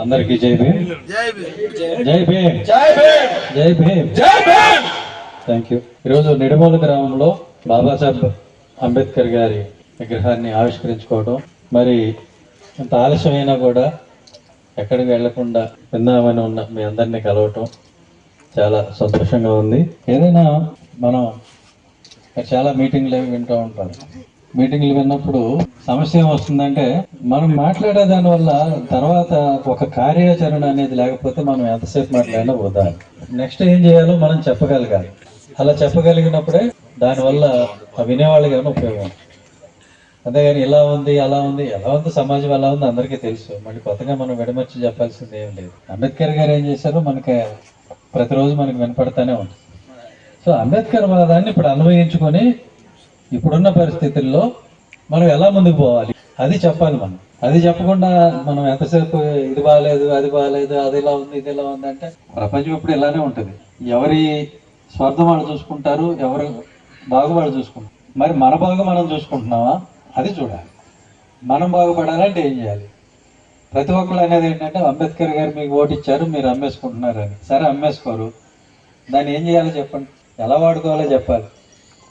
అందరికీ జై భీమ్. జై భీమ్. జై భీమ్. జై భీమ్. జై భీమ్. థ్యాంక్ యూ ఈరోజు నిడమూల గ్రామంలో బాబాసాహెబ్ అంబేద్కర్ గారి విగ్రహాన్ని ఆవిష్కరించుకోవడం మరి ఇంత ఆలస్యమైనా కూడా ఎక్కడికి వెళ్ళకుండా విందామని ఉన్న మీ అందరినీ కలవటం చాలా సంతోషంగా ఉంది. ఏదైనా మనం చాలా మీటింగ్లు అవి వింటూ ఉంటారు మీటింగ్లు విన్నప్పుడు సమస్య ఏమొస్తుందంటే మనం మాట్లాడే దాని వల్ల తర్వాత ఒక కార్యాచరణ అనేది లేకపోతే మనం ఎంతసేపు మాట్లాడినా పోదా నెక్స్ట్ ఏం చేయాలో మనం చెప్పగలగాలి. అలా చెప్పగలిగినప్పుడే దానివల్ల వినేవాళ్ళకి ఏమైనా ఉపయోగం అంతేగాని ఇలా ఉంది అలా ఉంది ఎలా ఉంది సమాజం ఎలా ఉంది అందరికీ తెలుసు. మళ్ళీ కొత్తగా మనం విడమర్చి చెప్పాల్సింది ఏం లేదు. అంబేద్కర్ గారు ఏం చేశారో? మనకి ప్రతిరోజు మనకి వినపడతానే ఉంటుంది సో అంబేద్కర్ వాదాన్ని ఇప్పుడు అన్వయించుకొని ఇప్పుడున్న పరిస్థితుల్లో మనం ఎలా ముందుకు పోవాలి? అది చెప్పాలి మనం. అది చెప్పకుండా మనం ఎంతసేపు ఇది బాగాలేదు అది బాగాలేదు అది ఇలా ఉంది ఇది ఇలా ఉంది అంటే ప్రపంచం ఇప్పుడు ఇలానే ఉంటుంది. ఎవరి స్వార్థం వాళ్ళు చూసుకుంటారు ఎవరు బాగు వాళ్ళు చూసుకుంటారు. మరి మన బాగు మనం చూసుకుంటున్నామా? అది చూడాలి. మనం బాగుపడాలంటే ఏం చేయాలి? ప్రతి ఒక్కరు అనేది ఏంటంటే అంబేద్కర్ గారు మీకు ఓటు ఇచ్చారు మీరు అమ్మేసుకుంటున్నారని. సరే అమ్మేసుకోరు. దాన్ని ఏం చేయాలో చెప్పండి. ఎలా వాడుకోవాలో చెప్పాలి.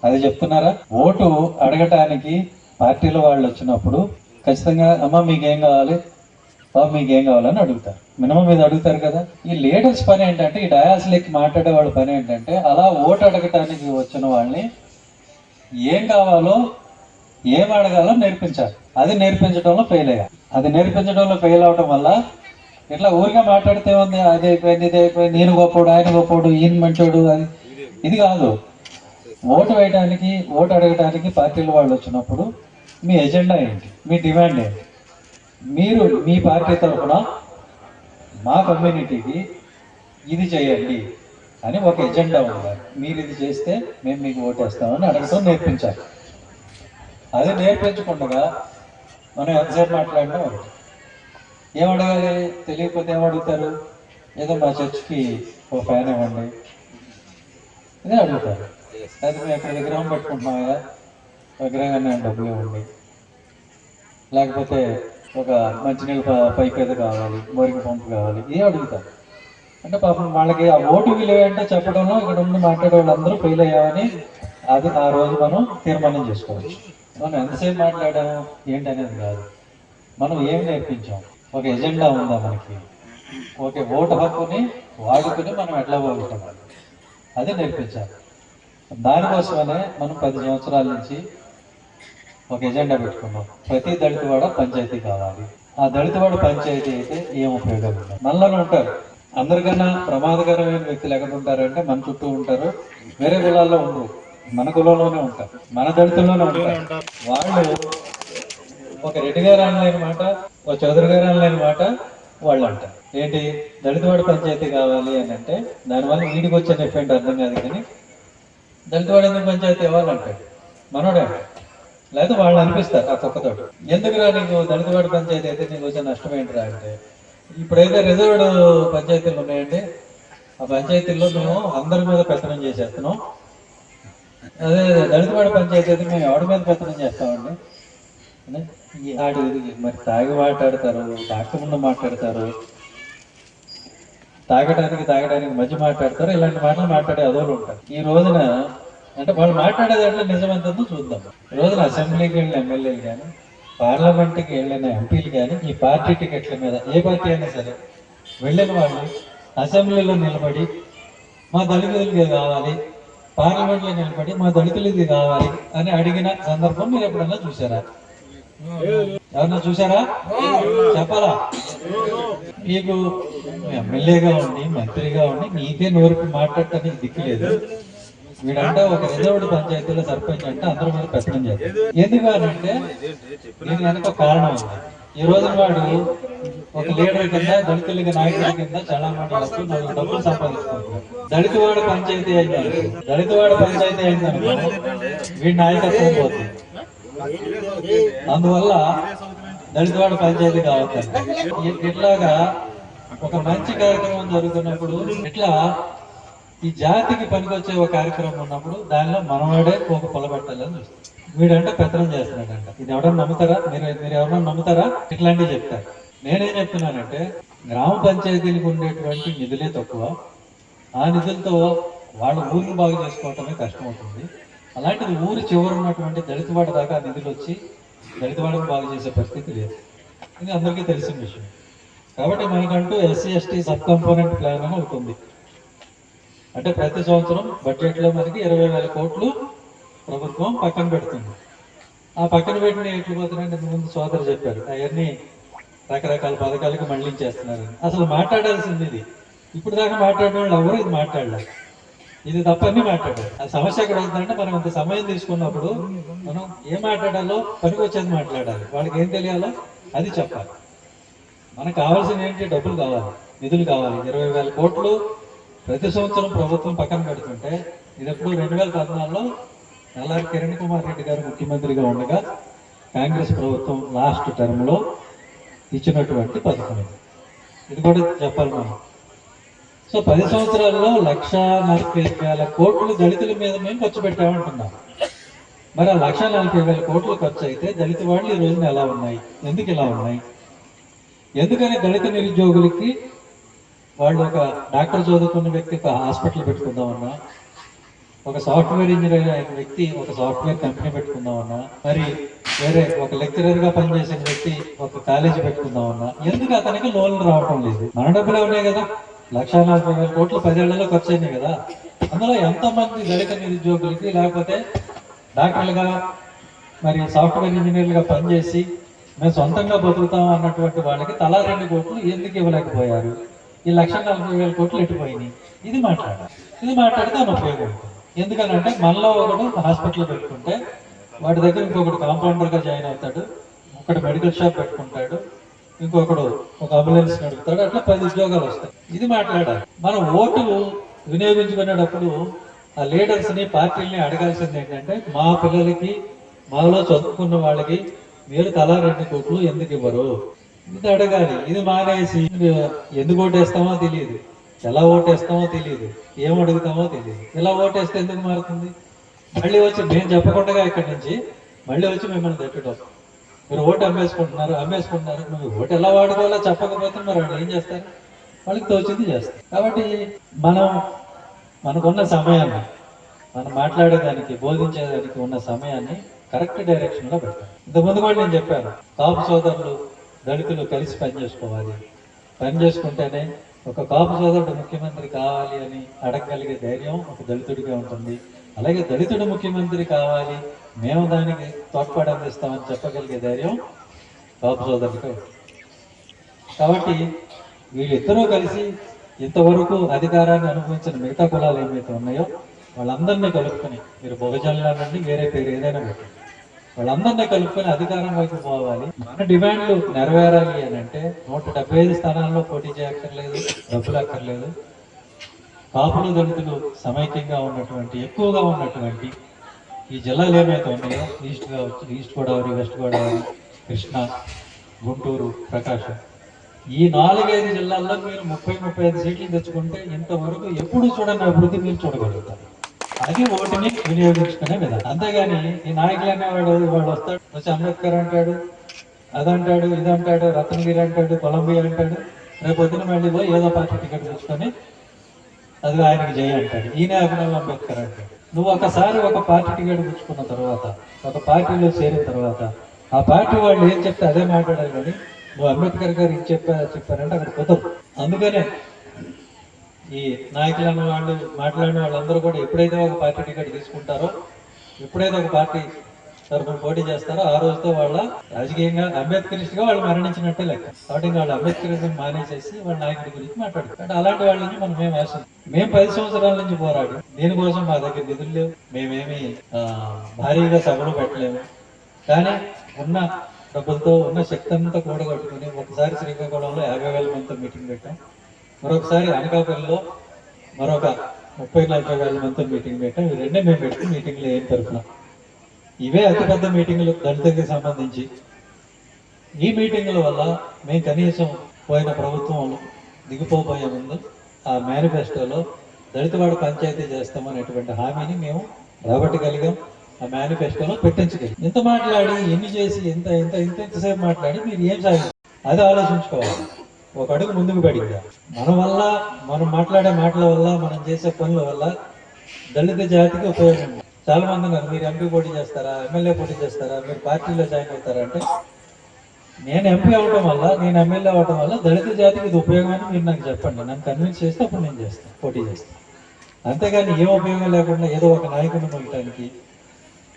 అది చెప్తున్నారా? ఓటు అడగటానికి పార్టీలో వాళ్ళు వచ్చినప్పుడు ఖచ్చితంగా అమ్మ మీకేం కావాలి? బాబు మీకేం కావాలని అడుగుతారు. మినిమం మీద అడుగుతారు కదా. ఈ లీడర్స్ పని ఏంటంటే ఈ డయాసిలిక్ మాట్లాడే వాళ్ళ పని ఏంటంటే అలా ఓటు అడగటానికి వచ్చిన వాళ్ళని ఏం కావాలో ఏం అడగాలో నేర్పించాలి. అది నేర్పించడంలో ఫెయిల్ అయ్యా అది నేర్పించడంలో ఫెయిల్ అవడం వల్ల ఇట్లా ఊరిగా మాట్లాడితే ఉంది అది అయిపోయింది ఇది అయిపోయింది నేను గొప్పోడు ఆయన గొప్పోడు ఈయన మంచోడు అది ఇది కాదు. ఓటు వేయడానికి ఓటు అడగడానికి పార్టీల వాళ్ళు వచ్చినప్పుడు మీ ఎజెండా ఏంటి? మీ డిమాండ్ ఏంటి? మీరు మీ పార్టీ తరఫున మా కమ్యూనిటీకి ఇది చేయండి అని ఒక ఎజెండా ఉండాలి. మీరు ఇది చేస్తే మేము మీకు ఓటేస్తామని అడగటం నేర్పించాలి. అది నేర్పించకుండా మనం ఎంతసేపు మాట్లాడడం ఒకటి. ఏం అడగాలి? తెలియకపోతే ఏం అడుగుతారు? ఏదో మా చర్చ్కి ఓ ఫ్యాన్ ఇవ్వండి. ఇదే అడుగుతారు. అయితే మేము ఎక్కడ విగ్రహం పెట్టుకుంటున్నామా విగ్రహాన్ని డబ్బులు ఇవ్వండి. లేకపోతే ఒక మంచినీళ్ళ ప- పైప్ కావాలి మోరికి పంపు కావాలి ఇదే అడుగుతారు? అంటే పాపం వాళ్ళకి ఆ ఓటు విలువ ఏంటో చెప్పడంలో ఇక్కడ ఉండి మాట్లాడే వాళ్ళందరూ ఫెయిల్ అయ్యామని అది ఆ రోజు మనం తీర్మానం చేసుకోవచ్చు. మనం ఎంతసేపు మాట్లాడాము? ఏంటి అనేది కాదు. మనం ఏం నేర్పించాం? ఒక ఎజెండా ఉందా మనకి? ఓకే ఓటు హక్కుని వాడుకుని మనం ఎట్లా బాగుంటాం అది నేర్పించాలి. దానికోసమనే మనం పది సంవత్సరాల నుంచి ఒక ఎజెండా పెట్టుకున్నాం. ప్రతి దళితవాడ పంచాయతీ కావాలి. ఆ దళితవాడ పంచాయతీ అయితే ఏం ఉపయోగం మనలోనే ఉంటారు. అందరికన్నా ప్రమాదకరమైన వ్యక్తులు ఎక్కడ ఉంటారంటే మన చుట్టూ ఉంటారు. వేరే కులాల్లో ఉండరు. మన కులంలోనే ఉంటారు. మన దళితుల్లోనే ఉంటారు. వాళ్ళు ఒక రెడ్డి గారు అనలేని మాట ఒక చౌదరి గారు అనలేని మాట వాళ్ళు అంటారు. ఏంటి? దళితవాడ పంచాయతీ కావాలి అని అంటే దానివల్ల వీడికి వచ్చే ఎఫెంట్ అర్థం కాదు కానీ దళితవాడ ఎందుకు పంచాయతీ ఇవ్వాలంటాడు మనోడే లేదా వాళ్ళు అనిపిస్తారు ఆ కుక్కతోటి ఎందుకురా నీకు దళితవాడ పంచాయతీ అయితే నీకు వచ్చే నష్టం ఏంటిరా అంటే ఇప్పుడైతే రిజర్వ్డ్ పంచాయతీలు ఉన్నాయండి. ఆ పంచాయతీల్లో మేము అందరి మీద పెత్తనం చేసేస్తున్నాం. అదే దళితవాడ పంచాయతీ అయితే మేము ఎవరి మీద పెత్తనం చేస్తామండి? ఈ ఆడు మరి తాగి మాట్లాడతారు తాకముందు మాట్లాడతారు. తాగడానికి తాగడానికి మధ్య మాట్లాడతారు. ఇలాంటి మాటలు మాట్లాడే అదోలు ఉంటారు. ఈ రోజున అంటే వాళ్ళు మాట్లాడేది అంటే నిజమంతుందో చూద్దాం. ఈ రోజున అసెంబ్లీకి వెళ్ళిన ఎమ్మెల్యేలు కానీ పార్లమెంట్కి వెళ్ళిన ఎంపీలు కానీ ఈ పార్టీ టికెట్ల మీద ఏ పార్టీ అయినా సరే వెళ్ళిన వాళ్ళు అసెంబ్లీలో నిలబడి మా దళితులకి కావాలి పార్లమెంట్లో నిలబడి మా దళితులకి కావాలి అని అడిగిన సందర్భం మీరు ఎప్పుడన్నా చూసారా? ఎవరన్నా చూసారా చెప్పాలా? మీకు ఎమ్మెల్యేగా ఉండి మంత్రిగా ఉండి మీకే నోరుకు మాట్లాడటానికి దిక్కు లేదు. వీడంటే ఒక రిజర్వ్డ్ పంచాయతీలో సర్పంచ్ అంటే అందరూ మీద పెత్తనం చేస్తారు ఎందుకు అని అంటే దీని వెనక ఒక కారణం ఉంది. ఈ రోజు వాడు ఒక లీడర్ కింద దళితులకి నాయకుల కింద చాలా వస్తూ నాలుగు డబ్బులు సంపాదించుకుంటాడు దళితవాడ పంచాయతీ అయింది దళితవాడ పంచాయతీ అయిందనుకో వీడి నాయకత్వం పోతుంది. అందువల్ల దళితవాడ పంచాయతీ కావద్దండి ఇట్లాగా ఒక మంచి కార్యక్రమం జరుగుతున్నప్పుడు ఇట్లా ఈ జాతికి పనికొచ్చే ఒక కార్యక్రమం ఉన్నప్పుడు దానిలో మనవాడే ఒక పొలబెట్టాలని చూస్తాం వీడంటే పెత్తనం చేస్తున్నాడంట. ఇది ఎవడన్నా నమ్ముతారా? మీరు మీరు ఎవరన్నా నమ్ముతారా? ఇట్లాంటివి చెప్తారు. నేనేం చెప్తున్నానంటే గ్రామ పంచాయతీలకు ఉండేటువంటి నిధులే తక్కువ. ఆ నిధులతో వాళ్ళ ఊరిని బాగు చేసుకోవటమే కష్టమవుతుంది. అలాంటిది ఊరి చివరి ఉన్నటువంటి దళితవాడ దాకా నిధులు వచ్చి దళితవాడకు బాగు చేసే పరిస్థితి లేదు. ఇది అందరికీ తెలిసిన విషయం. కాబట్టి మనకంటూ SC ST sub component plan అని ఒకటి ఉంది. అంటే ప్రతి సంవత్సరం బడ్జెట్లో మనకి ఇరవై వేల కోట్లు ప్రభుత్వం పక్కన పెడుతుంది. ఆ పక్కన పెట్టిన ఎట్లు పోతున్నాయంటే ముందు సోదరు చెప్పారు అవన్నీ రకరకాల పథకాలకు మళ్ళించేస్తున్నారు అసలు మాట్లాడాల్సింది ఇది. ఇప్పుడు దాకా మాట్లాడిన వాళ్ళు ఎవరు ఇది మాట్లాడలేదు. ఇది తప్పని మాట్లాడాలి ఆ సమస్య ఎక్కడ అవుతుందంటే మనం ఇంత సమయం తీసుకున్నప్పుడు మనం ఏం మాట్లాడాలో పనికొచ్చేది మాట్లాడాలి. వాళ్ళకి ఏం తెలియాలో అది చెప్పాలి. మనకు కావాల్సిన ఏంటి? డబ్బులు కావాలి నిధులు కావాలి. ఇరవై వేల కోట్లు ప్రతి సంవత్సరం ప్రభుత్వం పక్కన పెడుతుంటే ఇది ఎప్పుడు రెండు వేల పద్నాలుగులో నల్లారి కిరణ్ కుమార్ రెడ్డి గారు ముఖ్యమంత్రిగా ఉండగా కాంగ్రెస్ ప్రభుత్వం లాస్ట్ టర్మ్లో ఇచ్చినటువంటి పథకం ఇది. ఇది కూడా చెప్పాలి మనం. సో పది సంవత్సరాల్లో లక్ష నలభై వేల కోట్లు దళితుల మీద మేము ఖర్చు పెట్టామంటున్నాం మరి ఆ లక్ష నలభై వేల కోట్లు ఖర్చు అయితే దళిత వాళ్ళు ఈ రోజున ఎలా ఉన్నాయి? ఎందుకు ఇలా ఉన్నాయి? ఎందుకని దళిత నిరుద్యోగులకి వాళ్ళు ఒక డాక్టర్ చదువుకున్న వ్యక్తి ఒక హాస్పిటల్ పెట్టుకుందామన్నా ఒక సాఫ్ట్వేర్ ఇంజనీర్ అయిన వ్యక్తి ఒక సాఫ్ట్వేర్ కంపెనీ పెట్టుకుందామన్నా మరి వేరే ఒక లెక్చరర్గా పనిచేసిన వ్యక్తి ఒక కాలేజీ పెట్టుకుందామన్నా ఎందుకు అతనికి లోన్లు రావటం లేదు? మన డబ్బులు ఉన్నాయి కదా? లక్ష నలభై వేల కోట్లు పదేళ్ళలో ఖర్చు అయినాయి కదా. అందులో ఎంతమంది దళిత నిరుద్యోగులకి లేకపోతే డాక్టర్లుగా మరి సాఫ్ట్వేర్ ఇంజనీర్లుగా పనిచేసి మేము సొంతంగా బతుకుతాం అన్నటువంటి వాళ్ళకి తలా రెండు కోట్లు ఎందుకు ఇవ్వలేకపోయారు? ఈ లక్ష నలభై వేల కోట్లు ఎట్టిపోయినాయి? ఇది మాట్లాడాలి ఇది మాట్లాడితే అని ఉపయోగం ఎందుకనంటే మనలో ఒకడు హాస్పిటల్ పెట్టుకుంటే వాటి దగ్గర ఇంకొకటి కాంపౌండర్గా జాయిన్ అవుతాడు ఒకటి మెడికల్ షాప్ పెట్టుకుంటాడు ఇంకొకడు ఒక అంబులెన్స్ నడుపుతాడు అట్లా పది ఉద్యోగాలు వస్తాయి. ఇది మాట్లాడాలి. మన ఓటు వినియోగించుకునేటప్పుడు ఆ లీడర్స్ని పార్టీల్ని అడగాల్సింది ఏంటంటే మా పిల్లలకి మాలో చదువుకున్న వాళ్ళకి మీరు తలా రెండు కోట్లు ఎందుకు ఇవ్వరు? ఇది అడగాలి. ఇది మానేసి ఎందుకు ఓటేస్తామో తెలియదు. ఎలా ఓటేస్తామో తెలియదు. ఏం అడుగుతామో తెలియదు. ఇలా ఓటేస్తే ఎందుకు మారుతుంది? మళ్ళీ వచ్చి మేము చెప్పకుండా ఇక్కడి నుంచి మళ్ళీ వచ్చి మిమ్మల్ని తిట్టడం. మీరు ఓటు అమ్మేసుకుంటున్నారు అమ్మేసుకుంటున్నారు. నువ్వు ఓటు ఎలా వాడుకోవాలో చెప్పకపోతే మరి వాళ్ళు ఏం చేస్తారు? వాళ్ళకి తోచింది చేస్తారు. కాబట్టి మనం మనకున్న సమయాన్ని మనం మాట్లాడేదానికి బోధించేదానికి ఉన్న సమయాన్ని కరెక్ట్ డైరెక్షన్లో పెట్టాలి. ఇంతకుముందు కూడా నేను చెప్పాను కాపు సోదరులు దళితులు కలిసి పనిచేసుకోవాలి పని చేసుకుంటేనే ఒక కాపు సోదరుడు ముఖ్యమంత్రి కావాలి అని అడగగలిగే ధైర్యం ఒక దళితుడిగా ఉంటుంది. అలాగే దళితుడు ముఖ్యమంత్రి కావాలి మేము దానికి తోడ్పాటు అందిస్తామని చెప్పగలిగే ధైర్యం కాపు సోదరుడిగా కాబట్టి వీళ్ళిద్దరూ కలిసి ఇంతవరకు అధికారాన్ని అనుభవించిన మిగతా కులాలు ఏమైతే ఉన్నాయో వాళ్ళందరినీ కలుపుకొని మీరు బహుజనుల వేరే పేరు ఏదైనా పెట్టండి. వాళ్ళందరినీ కలుపుకొని అధికారం వైపు పోవాలి. మన డిమాండ్లు నెరవేరాలి అని అంటే నూట డెబ్బై ఐదు స్థానాల్లో పోటీ చేయక్కర్లేదు డబ్బులు అక్కర్లేదు. కాపులు దళితులు సమైక్యంగా ఉన్నటువంటి ఎక్కువగా ఉన్నటువంటి ఈ జిల్లాలు ఏమైతే ఉన్నాయో? ఈస్ట్ కావచ్చు ఈస్ట్ గోదావరి వెస్ట్ గోదావరి కృష్ణా గుంటూరు ప్రకాశం ఈ నాలుగైదు జిల్లాల్లో మీరు ముప్పై ముప్పై ఐదు సీట్లు తెచ్చుకుంటే ఇంతవరకు ఎప్పుడు చూడని అభివృద్ధి మీరు చూడగలుగుతారు. అది ఓటుని వినియోగించుకునే విధానం. అంతేగాని ఈ నాయకులు అనేవాడు వాడు వస్తాడు వచ్చి అంబేద్కర్ అంటాడు అదంటాడు ఇదంటాడు రత్నగిరి అంటాడు కొలంబియా అంటాడు రేపు పొద్దున మళ్ళీ పోయి ఏదో పార్టీ టికెట్ తెచ్చుకొని అది ఆయనకి జయ అంటాడు. ఈయన అభినవ్ అంబేద్కర్ అంటాడు. నువ్వు ఒకసారి ఒక పార్టీ టికెట్ తర్వాత ఒక పార్టీలో చేరిన తర్వాత ఆ పార్టీ వాళ్ళు ఏం చెప్తే అదే మాట్లాడాలి కానీ నువ్వు అంబేద్కర్ గారు ఇది చెప్పా చెప్పారంటే అక్కడ కుదరదు అందుకనే ఈ నాయకులను వాళ్ళు మాట్లాడిన వాళ్ళందరూ కూడా ఎప్పుడైతే ఒక పార్టీ టికెట్ తీసుకుంటారో ఎప్పుడైతే ఒక పార్టీ తరఫున పోటీ చేస్తారో ఆ రోజుతో వాళ్ళ రాజకీయంగా అంబేద్కరిస్ట్గా వాళ్ళు మరణించినట్టే లెక్క. కాబట్టి వాళ్ళు అంబేద్కరిజం మానేసేసి వాళ్ళ నాయకుడి గురించి మాట్లాడుతారు అంటే అలాంటి వాళ్ళని మనం మేము ఆశ మేము పది సంవత్సరాల నుంచి పోరాడు దీనికోసం మా దగ్గర నిధులు లేవు. మేమేమి భారీగా సభలు పెట్టలేము. కానీ ఉన్న డబ్బులతో ఉన్న శక్తి అంతా కూడగట్టుకుని ఒకసారి శ్రీకాకుళంలో యాభై వేల మందితో మీటింగ్ పెట్టాం. మరొకసారి అనకాపల్లిలో మరొక ముప్పై నలభై వేల మందితో మీటింగ్ పెట్టాం. ఈ రెండే మేము పెట్టి మీటింగ్లో ఏం తరఫున ఇవే అతిపెద్ద మీటింగులు దళితులకి సంబంధించి. ఈ మీటింగుల వల్ల మేము కనీసం పోయిన ప్రభుత్వం దిగిపోబోయే ముందు ఆ మేనిఫెస్టోలో దళితవాడు పంచాయతీ చేస్తామనేటువంటి హామీని మేము రాబట్టగలిగాం. ఆ మేనిఫెస్టోలో పెట్టించగలిగాం. ఇంత మాట్లాడి ఎన్ని చేసి ఇంత ఇంత ఇంత ఇంతసేపు మాట్లాడి మీరు ఏం సాధించారు అది ఆలోచించుకోవాలి. ఒక అడుగు ముందుకు పడిందా. మన వల్ల మనం మాట్లాడే మాటల వల్ల మనం చేసే పనుల వల్ల దళిత జాతికి ఉపయోగం ఉంది. చాలా మంది ఉన్నారు. మీరు ఎంపీ పోటీ చేస్తారా? ఎమ్మెల్యే పోటీ చేస్తారా? మీరు పార్టీలో జాయిన్ అవుతారా అంటే నేను ఎంపీ అవ్వటం వల్ల నేను ఎమ్మెల్యే అవ్వటం వల్ల దళిత జాతికి ఇది ఉపయోగమని మీరు నాకు చెప్పండి. నన్ను కన్విన్స్ చేస్తే అప్పుడు నేను చేస్తాను పోటీ చేస్తాను అంతేగాని ఏ ఉపయోగం లేకుండా ఏదో ఒక నాయకుడిని మోయటానికి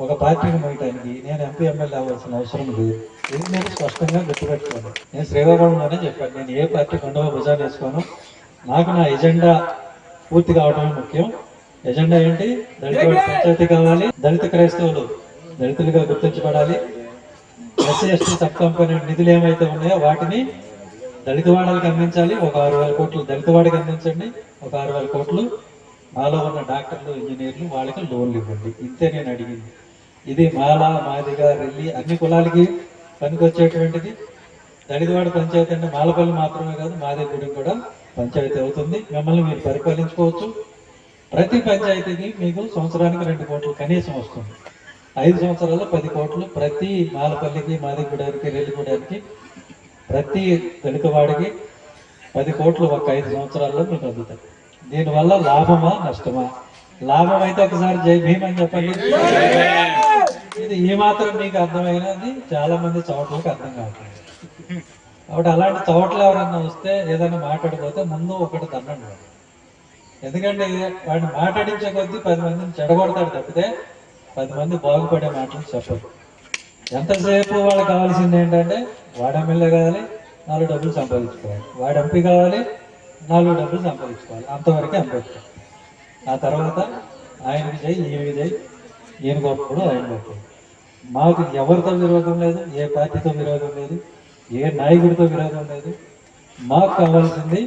ఒక పార్టీని మోయటానికి నేను ఎంపీ ఎమ్మెల్యే అవ్వాల్సిన అవసరం లేదు. ఇది నేను స్పష్టంగా గుర్తుపెట్టుకోను నేను శ్రీకాకుళంలోనే చెప్పాను. నేను ఏ పార్టీ కొండవ భుజాలు వేసుకోను. నాకు నా ఎజెండా పూర్తి కావడమే ముఖ్యం. ఎజెండా ఏంటి? దళిత పంచాయతీ కావాలి దళిత క్రైస్తవులు దళితులుగా గుర్తించబడాలి. ఎస్సీ ఎస్టీ సబ్ కాంపోనెంట్ నిధులు ఏమైతే ఉన్నాయో వాటిని దళిత వాడలకు అందించాలి ఒక ఆరు వేల కోట్లు దళిత వాడికి అందించండి ఒక ఆరు వేల కోట్లు మాలో ఉన్న డాక్టర్లు ఇంజనీర్లు వాళ్ళకి లోన్లు ఇవ్వండి. ఇంతే నేను అడిగింది. ఇది మాల మాదిగ రెల్లి అన్ని కులాలకి పనికొచ్చేటువంటిది. దళితవాడ పంచాయతీ అంటే మాలపల్లి మాత్రమే కాదు మాదే గుడి కూడా పంచాయతీ అవుతుంది. మిమ్మల్ని మీరు పరిపాలించుకోవచ్చు. ప్రతి పంచాయతీకి మీకు సంవత్సరానికి రెండు కోట్లు కనీసం వస్తుంది. ఐదు సంవత్సరాల్లో పది కోట్లు ప్రతి మాలపల్లికి మాదిగూడానికి రెల్లిగూడానికి ప్రతి దళిత పది కోట్లు ఒక ఐదు సంవత్సరాల్లో మీకు అందుతాయి. దీనివల్ల లాభమా నష్టమా? లాభం అయితే ఒకసారి జై భీమ్ అని చెప్పండి. ఇది ఏ మాత్రం మీకు అర్థమైనది చాలా మంది చోట్లకు అర్థం కావట్లేదు. కాబట్టి అలాంటి చోట్ల ఎవరన్నా వస్తే ఏదైనా మాట్లాడిపోతే ముందు ఒకటి దండండి వాడు. ఎందుకంటే వాడిని మాట్లాడించే కొద్దీ పది మందిని చెడగొడతాడు తప్పితే పది మంది బాగుపడే మాటలు చెప్పదు ఎంతసేపు వాళ్ళకి కావాల్సింది ఏంటంటే వాడు ఎమ్మెల్యే కావాలి నాలుగు డబ్బులు సంపాదించుకోవాలి. వాడు ఎంపీ కావాలి నాలుగు డబ్బులు సంపాదించుకోవాలి. అంతవరకే అంబేద్కర్. ఆ తర్వాత ఆయన విజయ్ ఈ విజయ్ ఈయన గొప్పడు ఆయన గొప్పడు మాకు ఎవరితో విరోధం లేదు ఏ పార్టీతో విరోధం లేదు ఏ నాయకుడితో విరోధం లేదు. మాకు కావాల్సింది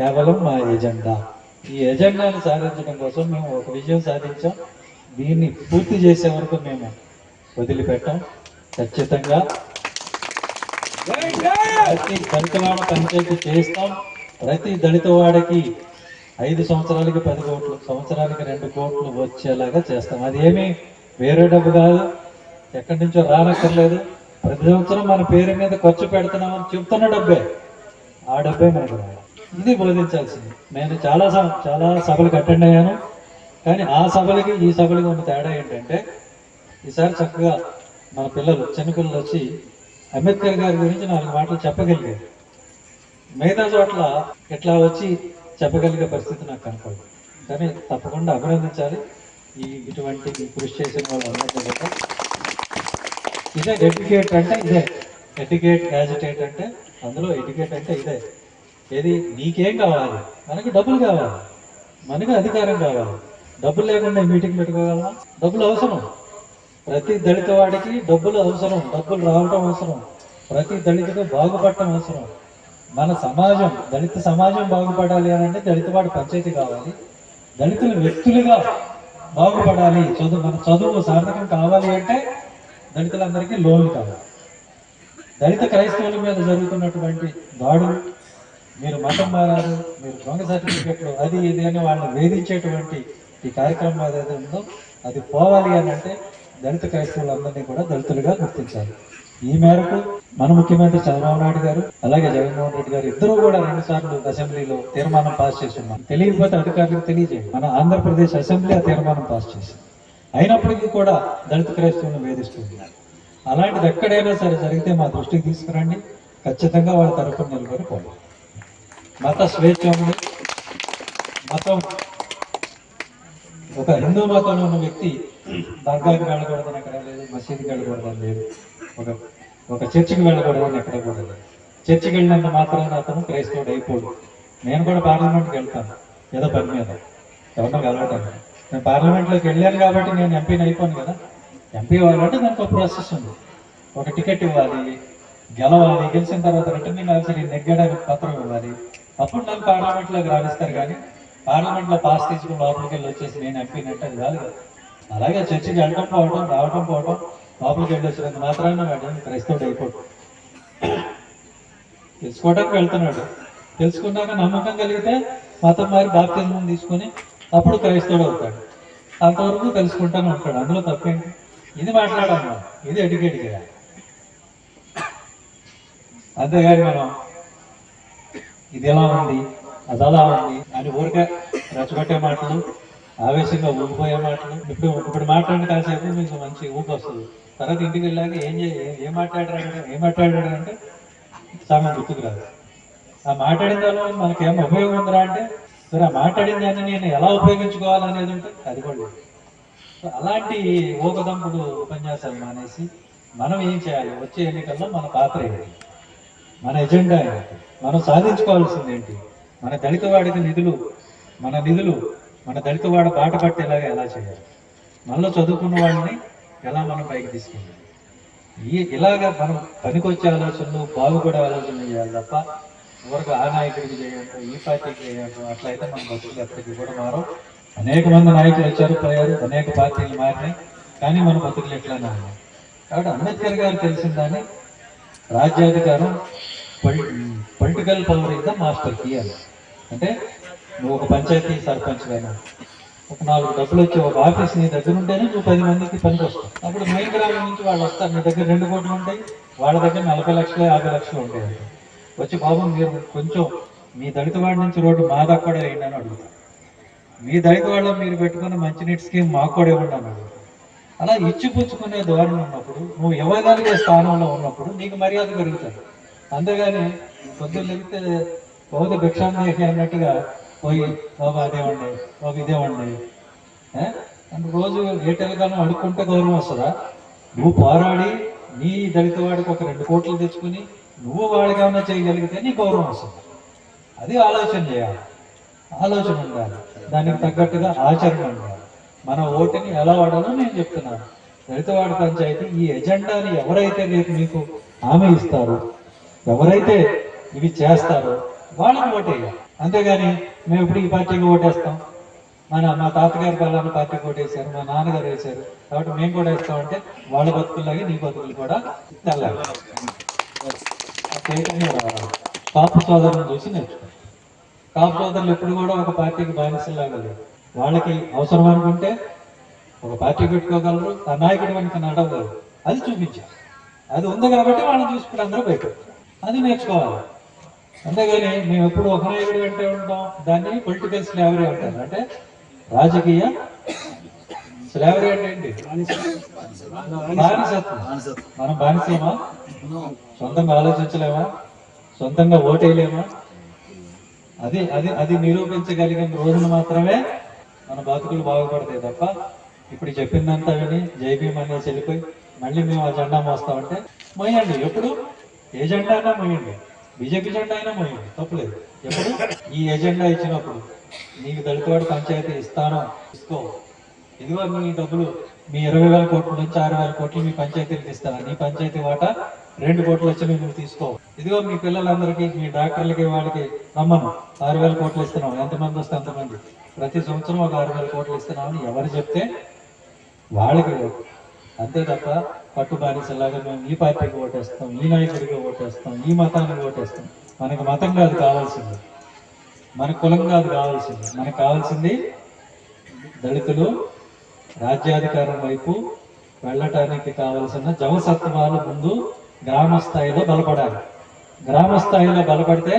కేవలం మా ఎజెండా. ఈ ఎజెండాను సాధించడం కోసం మేము ఒక విజయం సాధించాం. దీన్ని పూర్తి చేసే వరకు మేము వదిలిపెట్టాం. ఖచ్చితంగా ప్రతి దళితవాడ పంచాయతీ చేస్తాం ప్రతి దళితవాడకి ఐదు సంవత్సరాలకి పది కోట్లు సంవత్సరానికి రెండు కోట్లు వచ్చేలాగా చేస్తాం. అది ఏమి వేరే డబ్బు కాదు. ఎక్కడి నుంచో రానక్కర్లేదు. ప్రతి సంవత్సరం మన పేరు మీద ఖర్చు పెడుతున్నామని చెప్తున్న డబ్బే. ఆ డబ్బే మనకు రావాలి. ఇది బోధించాల్సింది. నేను చాలా చాలా సభలకు అటెండ్ అయ్యాను. కానీ ఆ సభలకి ఈ సభలకి ఉన్న తేడా ఏంటంటే ఈసారి చక్కగా మన పిల్లలు చిన్న పిల్లలు వచ్చి అంబేద్కర్ గారి గురించి నాలుగు మాటలు చెప్పగలిగారు. మిగతా చోట్ల ఇట్లా వచ్చి చెప్పగలిగే పరిస్థితి నాకు కనపడదు. కానీ తప్పకుండా అభినందించాలి. ఈ ఇటువంటి కృషి చేసిన వాళ్ళందరినీ కూడా. ఇదే ఎడ్యుకేట్ అంటే ఇదే. ఎడ్యుకేట్ యాజిటేట్ అంటే అందులో ఎడ్యుకేట్ అంటే ఇదే. ఏది? నీకేం కావాలి? మనకు డబ్బులు కావాలి. మనకు అధికారం కావాలి. డబ్బులు లేకుండా మీటింగ్ పెట్టుకోగలమా? డబ్బులు అవసరం. ప్రతి దళిత వాడికి డబ్బులు అవసరం. డబ్బులు రావటం అవసరం. ప్రతి దళితుడు బాగుపడటం అవసరం. మన సమాజం దళిత సమాజం బాగుపడాలి అని అంటే దళితవాడి పంచాయతీ కావాలి. దళితులు వ్యక్తులుగా బాగుపడాలి. చదువు మన చదువు సార్థకం కావాలి అంటే దళితులందరికీ లోన్లు కావాలి. దళిత క్రైస్తవుల మీద జరుగుతున్నటువంటి దాడులు మీరు మతం మారారు మీరు దొంగ సర్టిఫికెట్లు అది ఇది అని వాళ్ళని వేధించేటువంటి ఈ కార్యక్రమం ఏదైతే ఉందో అది పోవాలి అని అంటే దళిత క్రైస్తవులందరినీ కూడా దళితులుగా గుర్తించాలి. ఈ మేరకు మన ముఖ్యమంత్రి చంద్రబాబు నాయుడు గారు అలాగే జగన్మోహన్ రెడ్డి గారు ఇద్దరు కూడా రెండు సార్లు అసెంబ్లీలో తీర్మానం పాస్ చేసి ఉన్నారు తెలియకపోతే అధికారులకు తెలియజేయండి. మన ఆంధ్రప్రదేశ్ అసెంబ్లీ ఆ తీర్మానం పాస్ చేసింది. అయినప్పటికీ కూడా దళిత క్రైస్తవులను వేధిస్తున్నారు అలాంటిది ఎక్కడైనా సరే జరిగితే మా దృష్టికి తీసుకురండి. ఖచ్చితంగా వాళ్ళ తరఫున నిలబడి పోవాలి. మత స్వేచ్ఛ మతం ఒక హిందూ మతంలో ఉన్న వ్యక్తి దర్గాకి వెళ్ళకూడదని ఎక్కడ లేదు మసీదుకి వెళ్ళకూడదని లేదు ఒక ఒక చర్చికి వెళ్ళకూడదని ఎక్కడ కూడా లేదు. చర్చికి వెళ్ళినంత మాత్రాన అతను క్రైస్తవుడు అయిపోడు. నేను కూడా పార్లమెంట్కి వెళ్తాను ఏదో పని మీద. ఎవరినో కలవటానికి నేను పార్లమెంట్లోకి వెళ్ళాను కాబట్టి నేను ఎంపీని అయిపోను కదా. ఎంపీ అవ్వాలంటే దానికి ఒక ప్రాసెస్ ఉంది. ఒక టికెట్ ఇవ్వాలి గెలవాలి గెలిచిన తర్వాత రిటర్నింగ్ ఆఫీసర్ నెగ్గడానికి పత్రం ఇవ్వాలి అప్పుడు నన్ను పార్లమెంట్లోకి రాణిస్తారు కానీ పార్లమెంట్లో పాస్ తీసుకుని లోపలికి వెళ్ళి వచ్చేసి నేను ఎంపీని అంటే అది కాదు కదా. అలాగే చర్చికి వెళ్ళడం పోవటం రావటం పోవటం లోపలికి వెళ్ళి వచ్చినంత మాత్రాన క్రైస్తవుడు అయిపోవడం తెలుసుకోవడానికి వెళ్తున్నాడు. తెలుసుకున్నాక నమ్మకం కలిగితే మతం మారి బాప్తిజం తీసుకుని అప్పుడు క్రైస్తవుడు అవుతాడు. అంతవరకు తెలుసుకుంటానే ఉంటాడు. అందులో తప్పేంటి? ఇది మాట్లాడమ్మా ఇది ఎడ్యుకేట్ చేయాలి. అంతేగాని మనం ఇది ఎలా ఉంది? అది అలా ఉంది. అని ఊరికే రెచ్చగొట్టే మాటలు ఆవేశంగా ఊగిపోయే మాటలు ఇప్పుడు ఇప్పుడు మాట్లాడిన కాసేపు మీకు మంచి ఊపి వస్తుంది. తర్వాత ఇంటికి వెళ్ళాక ఏం చే ఏం మాట్లాడారంటే ఏం మాట్లాడాడు అంటే చాలా గుర్తుకు రాదు. ఆ మాట్లాడిన దానిలో మనకి ఏం ఉపయోగం ఉందిరా అంటే మరి ఆ మాట్లాడిన దాన్ని నేను ఎలా ఉపయోగించుకోవాలనేది ఉంటే అది కూడా అలాంటి ఊకదంపుడు ఉపన్యాసాలు మానేసి మనం ఏం చేయాలి? వచ్చే ఎన్నికల్లో మన పాత్ర ఏంటి? మన ఎజెండా ఏంటి? మనం సాధించుకోవాల్సింది ఏంటి? మన దళిత వాడికి నిధులు మన నిధులు మన దళిత వాడు బాట పట్టేలాగా ఎలా చేయాలి? మనలో చదువుకున్న వాడిని ఎలా మనం పైకి తీసుకెళ్ళాలి ఈ ఇలాగా మనం పనికొచ్చే ఆలోచనలు బాగుపడే ఆలోచనలు చేయాలి తప్ప ఎవరికి ఆ నాయకుడికి చేయటం ఈ పార్టీకి చేయటం అట్లయితే మన బతుకులు ఎప్పటికీ కూడా మారం అనేక మంది నాయకులు వచ్చారు పోయారు అనేక పార్టీలు మారినాయి కానీ మన బతుకులు ఎట్లానే ఉన్నాయి. కాబట్టి అంబేద్కర్ గారు తెలిసిందని రాజ్యాధికారం political power in the master key అని. అంటే నువ్వు ఒక పంచాయతీ సర్పంచ్ అయినా ఒక నాలుగు డబ్బులు వచ్చి ఒక ఆఫీస్ నీ దగ్గర ఉంటేనే నువ్వు పది మందికి పనికి వస్తావు. అప్పుడు మెయిన్ గ్రామం నుంచి వాళ్ళు వస్తారు నీ దగ్గర రెండు కోట్లు ఉంటాయి వాళ్ళ దగ్గర నలభై లక్షలు యాభై లక్షలు ఉంటాయి వచ్చి బాబు మీరు కొంచెం మీ దళిత వాడి నుంచి రోడ్డు మా దాకా కూడా వేయండి అని అడుగుతారు మీ దళిత వాళ్ళ మీరు పెట్టుకున్న మంచినీటి స్కీమ్ మాకు కూడా ఇవ్వండి అని అడుగుతారు అలా ఇచ్చిపుచ్చుకునే ధోరణి ఉన్నప్పుడు నువ్వు ఇవ్వగలిగే స్థానంలో ఉన్నప్పుడు నీకు మర్యాద పెరుగుతుంది. అంతేగాని పొద్దున్న లేకపోతే బౌద్ధ భిక్షాందేహి అన్నట్టుగా పోయి బాబు అదే ఉండే బాబు ఇదే ఉండే అంటే రోజు ఏటెలగానో అడుక్కుంటే గౌరవం వస్తుందా? నువ్వు పోరాడి నీ దళిత వాడికి ఒక రెండు కోట్లు తెచ్చుకుని నువ్వు వాడికి ఏమైనా చేయగలిగితే నీ గౌరవం వస్తుంది. అది ఆలోచన చేయాలి. ఆలోచన ఉండాలి. దానికి తగ్గట్టుగా ఆచరణ ఉండాలి. మన ఓటుని ఎలా వాడాలో నేను చెప్తున్నాను. దళితవాడ పంచాయతీ ఈ ఎజెండాని ఎవరైతే రేపు మీకు హామీ ఇస్తారు ఎవరైతే ఇవి చేస్తారో వాళ్ళకి ఓటేయాలి. అంతేగాని మేము ఇప్పుడు ఈ పార్టీకి ఓటేస్తాం. మన మా తాతగారు పలానా పార్టీకి ఓటేశారు మా నాన్నగారు వేశారు. కాబట్టి మేము కూడా వేస్తామంటే వాళ్ళ బతుకుల్లాగే నీ బతుకులు కూడా తెల్లాలి. కాపు సోదరులను పాప చూసి నేర్చుకో కాపు సోదరులు ఎప్పుడు కూడా ఒక పార్టీకి బానిసలాగా లేరు. వాళ్ళకి అవసరం అనుకుంటే ఒక పార్టీ పెట్టుకోగలరు ఆ నాయకుడు వెనక నడవగలరు. అది చూపించారు. అది ఉంది కాబట్టి వాళ్ళని చూసుకుంటే అందరూ బయట అది నేర్చుకోవాలి. అంతేగాని మేము ఎప్పుడు ఒక నాయకుడు వెంటే ఉంటాం దాన్ని పొలిటికల్ స్లావరీ అంటారు. అంటే రాజకీయ స్లావరీ అంటే ఏంటి? బానిసత్వం. మనం బానిసమా? సొంతంగా ఆలోచించలేమా? సొంతంగా ఓటేయలేమా? అది అది అది నిరూపించగలిగిన రోజున మాత్రమే మన బతుకులు బాగుపడతాయి తప్ప ఇప్పుడు చెప్పిందంతా విని జై భీమ్ చెల్లిపోయి మళ్ళీ మేము ఆ జెండా మోస్తామంటే మోయండి. ఎప్పుడు? ఏ జెండా అయినా మోయండి బీజేపీ జెండా అయినా మోయండి తప్పలేదు. ఎప్పుడు? ఈ ఎజెండా ఇచ్చినప్పుడు. నీకు దళితవాడి పంచాయతీ ఇస్తాను. తీసుకో. ఇదిగో మీ డబ్బులు. మీ ఇరవై వేల కోట్ల నుంచి ఆరు వేల కోట్లు మీ పంచాయతీలకు ఇస్తాను. నీ పంచాయతీ వాటా? రెండు కోట్లు వచ్చి నువ్వు తీసుకో. ఇదిగో మీ పిల్లలందరికీ మీ డాక్టర్లకి వాళ్ళకి రమ్మను. ఆరు వేల కోట్లు ఇస్తున్నాం ఎంతమంది వస్తే అంతమంది? ప్రతి సంవత్సరం ఒక ఆరు వేల కోట్లు ఇస్తున్నామని ఎవరు చెప్తే వాళ్ళకి అంతే తప్ప పట్టు బానిసలాగా మేము ఈ పార్టీకి ఓటేస్తాం ఈ నాయకుడికి ఓటేస్తాం ఈ మతానికి ఓటేస్తాం. మనకు మతం కాదు కావాల్సింది. మన కులం కాదు కావాల్సింది. మనకు కావాల్సింది దళితులు రాజ్యాధికారం వైపు వెళ్ళటానికి కావలసిన జవసత్వాలు ముందు గ్రామ స్థాయిలో బలపడాలి. గ్రామ స్థాయిలో బలపడితే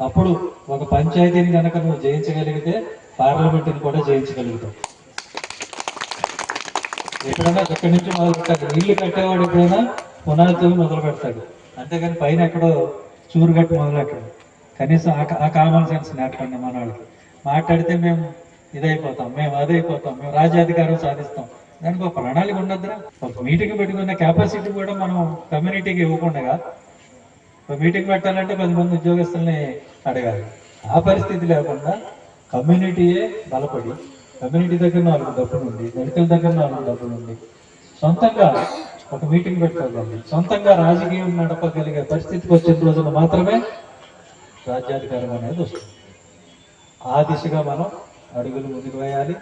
అప్పుడు ఒక పంచాయతీని కనుక నువ్వు జయించగలిగితే పార్లమెంటుని కూడా జయించగలుగుతావు. ఎప్పుడైనా ఎక్కడి నుంచి మొదలు పెట్టాడు నీళ్ళు కట్టేవాడు ఎప్పుడైనా పునాదితో మొదలు పెడతాడు. అంతేగాని పైన ఎక్కడో చూరు కట్టి మొదలు పెట్టాడు కనీసం ఆ- ఆ కామన్ సెన్స్ నేర్పండి మన వాళ్ళకి మాట్లాడితే మేము ఇదైపోతాం మేము అదైపోతాం మేము రాజ్యాధికారం సాధిస్తాం. దానికి ఒక ప్రణాళిక ఉండద్దురా? ఒక మీటింగ్ పెట్టుకున్న కెపాసిటీ కూడా మనం కమ్యూనిటీకి ఇవ్వకుండా ఒక మీటింగ్ పెట్టాలంటే పది మంది ఉద్యోగస్తుల్ని అడగాలి. ఆ పరిస్థితి లేకుండా కమ్యూనిటీయే బలపడి కమ్యూనిటీ దగ్గర నాలుగు డబ్బులు ఉంది దళితుల దగ్గర నాలుగు డబ్బులు ఉంది. సొంతంగా ఒక మీటింగ్ పెట్టాలండి సొంతంగా రాజకీయం నడపగలిగే పరిస్థితికి వచ్చిన రోజున మాత్రమే రాజ్యాధికారం అనేది వస్తుంది. ఆ దిశగా మనం అడుగులు ముందుకు వేయాలి.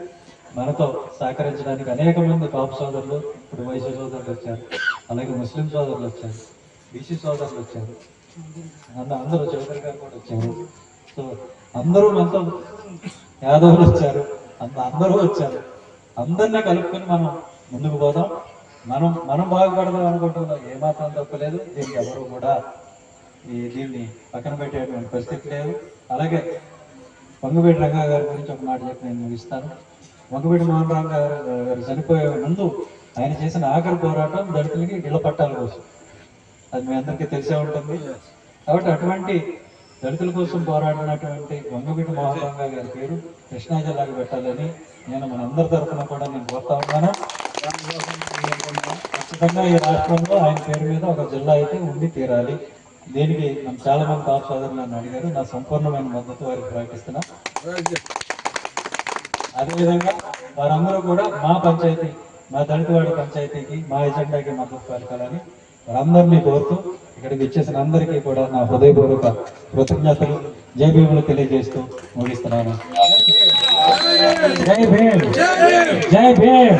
మనతో సహకరించడానికి అనేక మంది కాపు సోదరులు ఇప్పుడు వైశ్య సోదరులు వచ్చారు. అలాగే ముస్లిం సోదరులు వచ్చారు. బీసీ సోదరులు వచ్చారు. అన్న అందరూ చౌదరి గారు కూడా వచ్చారు. సో అందరూ మనతో యాదవులు వచ్చారు. అందరూ వచ్చారు. అందరినీ కలుపుకొని మనం ముందుకు పోదాం. మనం మనం బాగుపడదాం అనుకుంటున్నాం. ఏమాత్రం తప్పలేదు దీనికి ఎవరు కూడా ఈ దీన్ని పక్కన పెట్టేటువంటి పరిస్థితి లేదు. అలాగే వంగవీటి రంగా గారి గురించి ఒక మాట చెప్పి నేను ముగిస్తాను. వంగవీటి మోహన్ రావు గారు గారు చనిపోయే ముందు ఆయన చేసిన ఆఖరి పోరాటం దళితులకి ఇళ్ళ పట్టాల కోసం. అది మీ అందరికీ తెలిసే ఉంటుంది. కాబట్టి అటువంటి దళితుల కోసం పోరాడినటువంటి వంగవీటి మోహన్ గారి పేరు కృష్ణా జిల్లాకు పెట్టాలని నేను మన అందరి తరఫున కూడా నేను కోరుతా ఉన్నాను. ఖచ్చితంగా ఈ రాష్ట్రంలో ఆయన పేరు మీద ఒక జిల్లా అయితే ఉండి తీరాలి. దీనికి మనం చాలా మంది కాపు సోదరులు నన్ను అడిగారు. నా సంపూర్ణమైన మద్దతు వారికి ప్రకటిస్తున్నా. అదేవిధంగా వారందరూ కూడా మా పంచాయతీ మా దళితవాడి పంచాయతీకి మా ఎజెండాకి మద్దతు పలకాలని వారందరినీ కోరుతూ ఇక్కడికి వచ్చేసిన అందరికీ కూడా నా హృదయపూర్వక కృతజ్ఞతలు జై భీములు తెలియజేస్తూ ముగిస్తున్నాను. జై భీమ్! జై భీమ్!